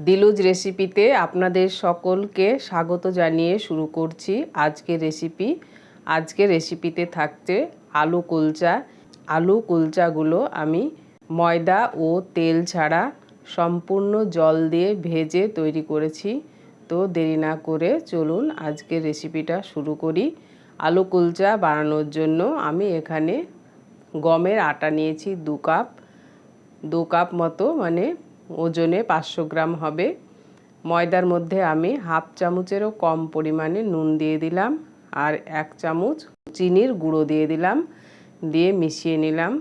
দিলুজ রেসিপিতে আপনাদের সকলকে স্বাগত জানিয়ে শুরু করছি আজকের রেসিপি আজকে রেসিপিতে থাকছে আলু কুলচা। আলু কুলচাগুলো আমি ময়দা ও তেল ছাড়া সম্পূর্ণ জল দিয়ে ভেজে তৈরি করেছি। তো দেরি না করে চলুন আজকের রেসিপিটা শুরু করি। আলু কুলচা বানানোর জন্য আমি এখানে গমের আটা নিয়েছি দু কাপ। দু কাপ মতো মানে ওজনে পাঁচশো গ্রাম হবে। ময়দার মধ্যে আমি হাফ চামচেরও কম পরিমাণে নুন দিয়ে দিলাম আর এক চামচ চিনির গুঁড়ো দিয়ে দিলাম, দিয়ে মিশিয়ে নিলাম।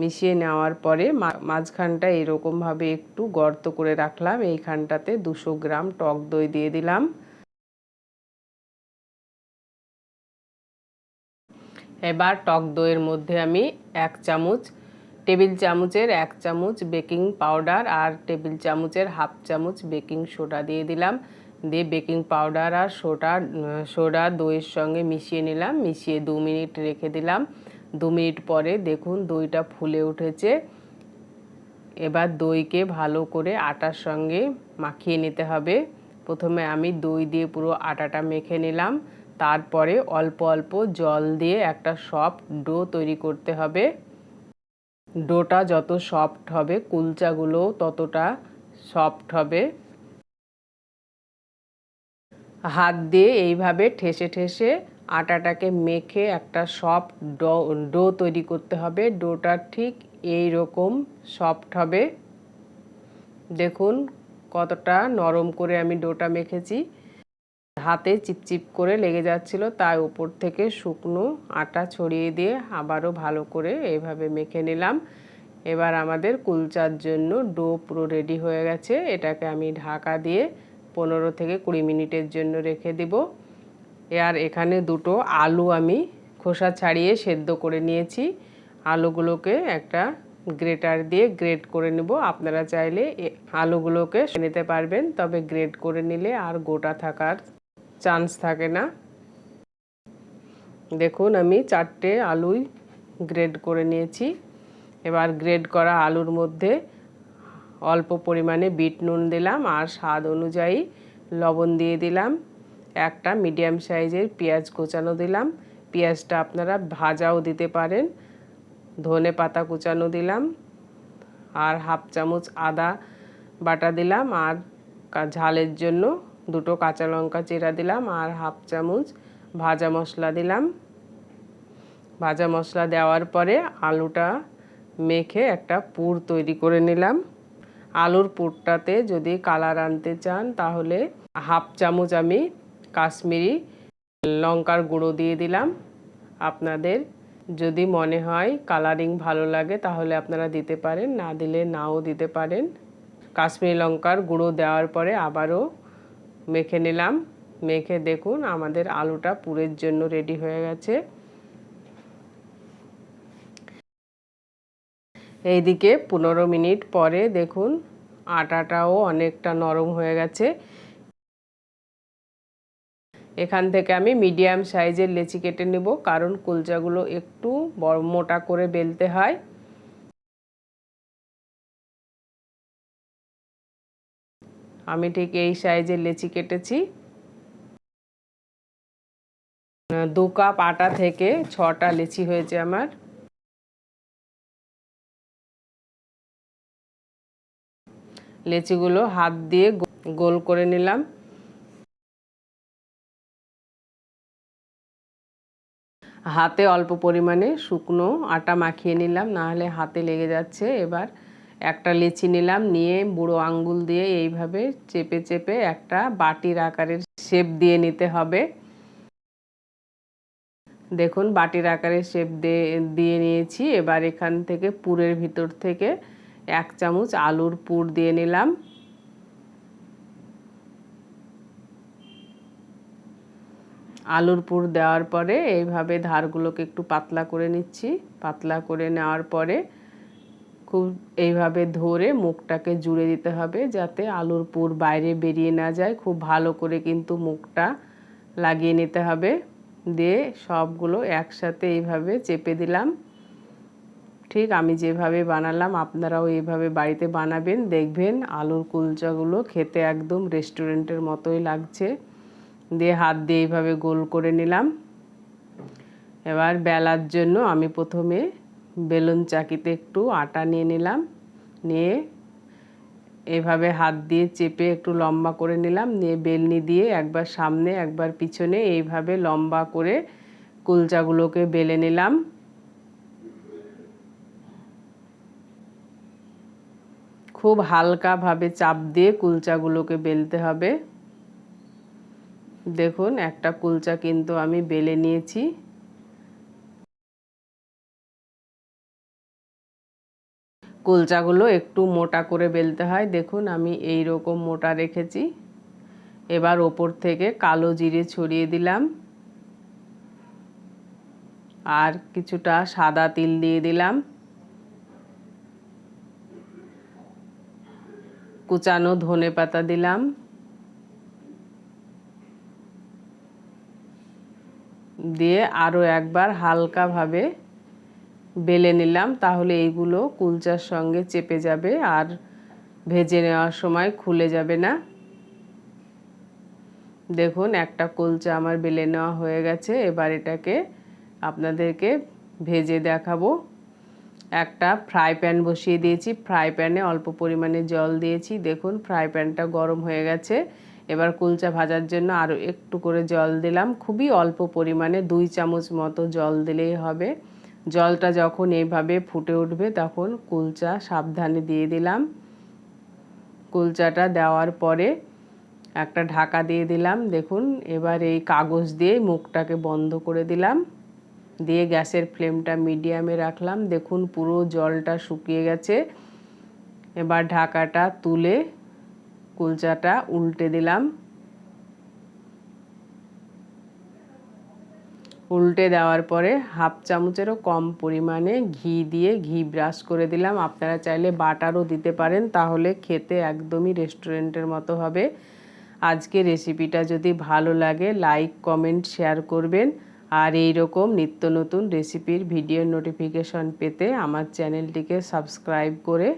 মিশিয়ে নেওয়ার পরে মাঝখানটা এরকমভাবে একটু গর্ত করে রাখলাম। এইখানটাতে দুশো গ্রাম টক দই দিয়ে দিলাম। এবার টক দইয়ের মধ্যে আমি এক চামচ টেবিল চামচের এক চামচ বেকিং পাউডার আর টেবিল চামচের হাফ চামচ বেকিং সোডা দিয়ে দিলাম। দিয়ে বেকিং পাউডার আর সোডা সোডা দইয়ের সঙ্গে মিশিয়ে নিলাম। মিশিয়ে দু মিনিট রেখে দিলাম। দু মিনিট পরে দেখুন দইটা ফুলে উঠেছে। এবার দইকে ভালো করে আটার সঙ্গে মাখিয়ে নিতে হবে। প্রথমে আমি দই দিয়ে পুরো আটাটা মেখে নিলাম। তারপরে অল্প অল্প জল দিয়ে একটা সফট ডো তৈরি করতে হবে। ডোটা যত সফট হবে, কুলচাগুলো ততটা সফট হবে। হাত দিয়ে এইভাবে ঠেসে ঠেসে আটাটাকে মেখে একটা সফট ডো ডো তৈরি করতে হবে। ডোটা ঠিক এই রকম সফট হবে। দেখুন কতটা নরম করে আমি ডোটা মেখেছি। হাতে চিপচিপ করে লেগে যাচ্ছিল, তাই উপর থেকে শুকনো আটা ছড়িয়ে দিয়ে আবারও ভালো করে এইভাবে মেখে নিলাম। এবার আমাদের কুলচার জন্য ডো পুরো রেডি হয়ে গেছে। এটাকে আমি ঢাকা দিয়ে পনেরো থেকে কুড়ি মিনিটের জন্য রেখে দিব। আর এখানে দুটো আলু আমি খোসা ছাড়িয়ে সেদ্ধ করে নিয়েছি। আলুগুলোকে একটা গ্রেটার দিয়ে গ্রেট করে নেব। আপনারা চাইলে আলুগুলোকে নিতে পারবেন, তবে গ্রেট করে নিলে আর গোটা থাকার চান্স থাকে না। দেখুন, আমি চারটে আলুই গ্রেড করে নিয়েছি। এবার গ্রেড করা আলুর মধ্যে অল্প পরিমাণে বিট নুন দিলাম আর স্বাদ অনুযায়ী লবণ দিয়ে দিলাম। একটা মিডিয়াম সাইজের পেঁয়াজ কোচানো দিলাম। পেঁয়াজটা আপনারা ভাজাও দিতে পারেন। ধনে পাতা কুচানো দিলাম। আর হাফ চামচ আদা বাটা দিলাম। আর ঝালের জন্য দুটো কাঁচা লঙ্কা চিরা দিলাম আর হাফ চামচ ভাজা মশলা দিলাম। ভাজা মশলা দেওয়ার পরে আলুটা মেখে একটা পুর তৈরি করে নিলাম। আলুর পুরটাতে যদি কালার আনতে চান তাহলে হাফ চামচ আমি কাশ্মীরি লঙ্কার গুঁড়ো দিয়ে দিলাম। আপনাদের যদি মনে হয় কালারিং ভালো লাগে তাহলে আপনারা দিতে পারেন, না দিলে নাও দিতে পারেন। কাশ্মীরি লঙ্কার গুঁড়ো দেওয়ার পরে আবারও মেখে নিলাম। মেখে দেখুন, আমাদের আলুটা পুরের জন্য রেডি হয়ে গেছে। এইদিকে পনেরো মিনিট পরে দেখুন, আটাটাও অনেকটা নরম হয়ে গেছে। এখান থেকে আমি মিডিয়াম সাইজের লেচি কেটে নেব, কারণ কুলচাগুলো একটু বড় মোটা করে বেলতে হয়। আমি ঠিক এই সাইজের লেচি কেটেছি। দু কাপ আটা থেকে ছটা লেচি হয়েছে আমার। লেচিগুলো হাত দিয়ে গোল করে নিলাম। হাতে অল্প পরিমাণে শুকনো আটা মাখিয়ে নিলাম না হলে হাতে লেগে যাচ্ছে। এবার একটা লেচি নিলাম, নিয়ে বুড়ো আঙ্গুল দিয়ে এইভাবে চেপে চেপে একটা বাটির আকারের শেপ দিয়ে নিতে হবে। দেখুন, বাটির আকারের শেপ দিয়ে নিয়েছি। এবার এখান থেকে পুরের ভিতর থেকে এক চামচ আলুর পুর দিয়ে নিলাম। আলুর পুর দেওয়ার পরে এইভাবে ধারগুলোকে একটু পাতলা করে নিচ্ছি। পাতলা করে নেওয়ার পরে খুব এইভাবে ধরে মুখটাকে জুড়ে দিতে হবে যাতে আলুর পুর বাইরে বেরিয়ে না যায়। খুব ভালো করে কিন্তু মুখটা লাগিয়ে নিতে হবে। দিয়ে সবগুলো একসাথে এইভাবে চেপে দিলাম। ঠিক আমি যেভাবে বানালাম আপনারাও এইভাবে বাড়িতে বানাবেন। দেখবেন আলুর কুলচাগুলো খেতে একদম রেস্টুরেন্টের মতোই লাগছে। দিয়ে হাত দিয়ে এইভাবে গোল করে নিলাম। এবার বেলার জন্য আমি প্রথমে বেলুন চাকিতে একটু আটা নিয়ে নিলাম, নিয়ে এভাবে হাত দিয়ে চেপে একটু লম্বা করে নিলাম, নিয়ে বেলনি দিয়ে একবার সামনে, একবার পিছনে এইভাবে লম্বা করে কুলচাগুলোকে বেলে নিলাম। খুব হালকাভাবে চাপ দিয়ে কুলচাগুলোকে বেলতে হবে। দেখুন, একটা কুলচা কিন্তু আমি বেলে নিয়েছি। কুলচাগুলো একটু মোটা করে বেলতে হয়। দেখুন, আমি এই রকম মোটা রেখেছি। এবার ওপর থেকে কালো জিরে ছড়িয়ে দিলাম। আর কিছুটা সাদা তিল দিয়ে দিলাম। কুচানো ধনে পাতা দিলাম। দিয়ে আরও একবার হালকাভাবে বেলে নিলাম, তাহলে এইগুলো কুলচার সঙ্গে চেপে যাবে আর ভেজে নেওয়ার সময় খুলে যাবে না। দেখুন, একটা কুলচা আমার বেলে নেওয়া হয়ে গেছে, এবার এটাকে আপনাদেরকে ভেজে দেখাবো। একটা ফ্রাই প্যান বসিয়ে দিয়েছি, ফ্রাই প্যানে অল্প পরিমাণে জল দিয়েছি। দেখুন, ফ্রাই প্যানটা গরম হয়ে গেছে। এবার কুলচা ভাজার জন্য আরও একটু করে জল দিলাম, খুবই অল্প পরিমাণে, দুই চামচ মতো জল দিলেই হবে। জলটা যখন এইভাবে ফুটে উঠবে তখন কুলচা সাবধানে দিয়ে দিলাম। কুলচাটা দেওয়ার পরে একটা ঢাকা দিয়ে দিলাম। দেখুন, এবার এই কাগজ দিয়ে মুখটাকে বন্ধ করে দিলাম। দিয়ে গ্যাসের ফ্লেমটা মিডিয়ামে রাখলাম। দেখুন, পুরো জলটা শুকিয়ে গেছে। এবার ঢাকাটা তুলে কুলচাটা উল্টে দিলাম। উল্টে দেওয়ার পরে হাফ চামচেরও কম পরিমাণে ঘি দিয়ে ঘি ব্রাশ করে দিলাম। আপনারা চাইলে বাটারও দিতে পারেন, তাহলে খেতে একদমই রেস্টুরেন্টের মতো হবে। আজকে রেসিপিটা যদি ভালো লাগে, লাইক, কমেন্ট, শেয়ার করবেন। আর এই রকম নিত্য নতুন রেসিপির ভিডিও নোটিফিকেশন পেতে আমার চ্যানেলটিকে সাবস্ক্রাইব করে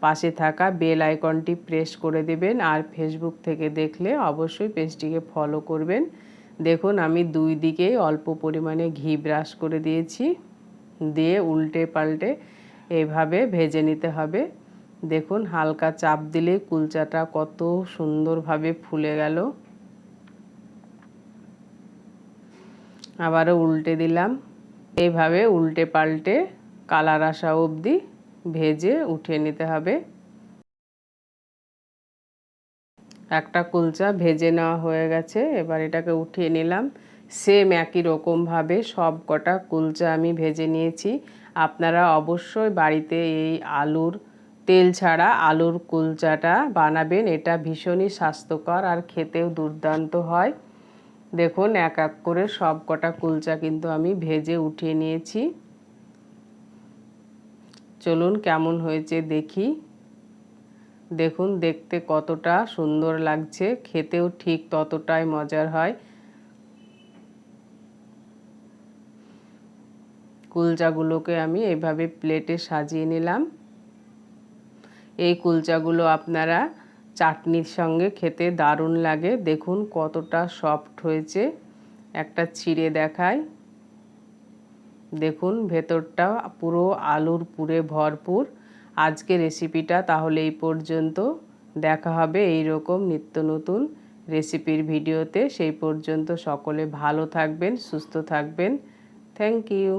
পাশে থাকা বেল আইকনটি প্রেস করে দেবেন। আর ফেসবুক থেকে দেখলে অবশ্যই পেজটিকে ফলো করবেন। দেখুন, আমি দুই দিকেই অল্প পরিমাণে ঘি ব্রাশ করে দিয়েছি। দিয়ে উল্টে পাল্টে এইভাবে ভেজে নিতে হবে। দেখুন, হালকা চাপ দিলে কুলচাটা কত সুন্দরভাবে ফুলে গেল। আবারও উল্টে দিলাম। এইভাবে উল্টে পাল্টে কালার আসা অবধি ভেজে উঠিয়ে নিতে হবে। একটা কুলচা ভেজে নেওয়া হয়ে গেছে, এবার এটাকে উঠিয়ে নিলাম। সেম একই রকমভাবে সব কটা কুলচা আমি ভেজে নিয়েছি। আপনারা অবশ্যই বাড়িতে এই আলুর তেল ছাড়া আলুর কুলচাটা বানাবেন, এটা ভীষণই স্বাস্থ্যকর আর খেতেও দুর্দান্ত হয়। দেখুন, এক এক করে সব কটা কুলচা কিন্তু আমি ভেজে উঠিয়ে নিয়েছি। চলুন কেমন হয়েছে দেখি। দেখুন, দেখতে কতটা সুন্দর লাগছে। খেতেও ঠিক ততটাই মজার হয়। কুলচাগুলোকে আমি এভাবে প্লেটে সাজিয়ে নিলাম। এই কুলচাগুলো আপনারা চাটনির সঙ্গে খেতে দারুণ লাগে। দেখুন, কতটা সফট হয়েছে। একটা ছিঁড়ে দেখায়। দেখুন, ভেতরটা পুরো আলুর পুরে ভরপুর। আজকে রেসিপিটা তাহলে এই পর্যন্ত। দেখা হবে এই রকম নিত্য নতুন রেসিপির ভিডিওতে সেই পর্যন্ত সকলে ভালো থাকবেন, সুস্থ থাকবেন। Thank you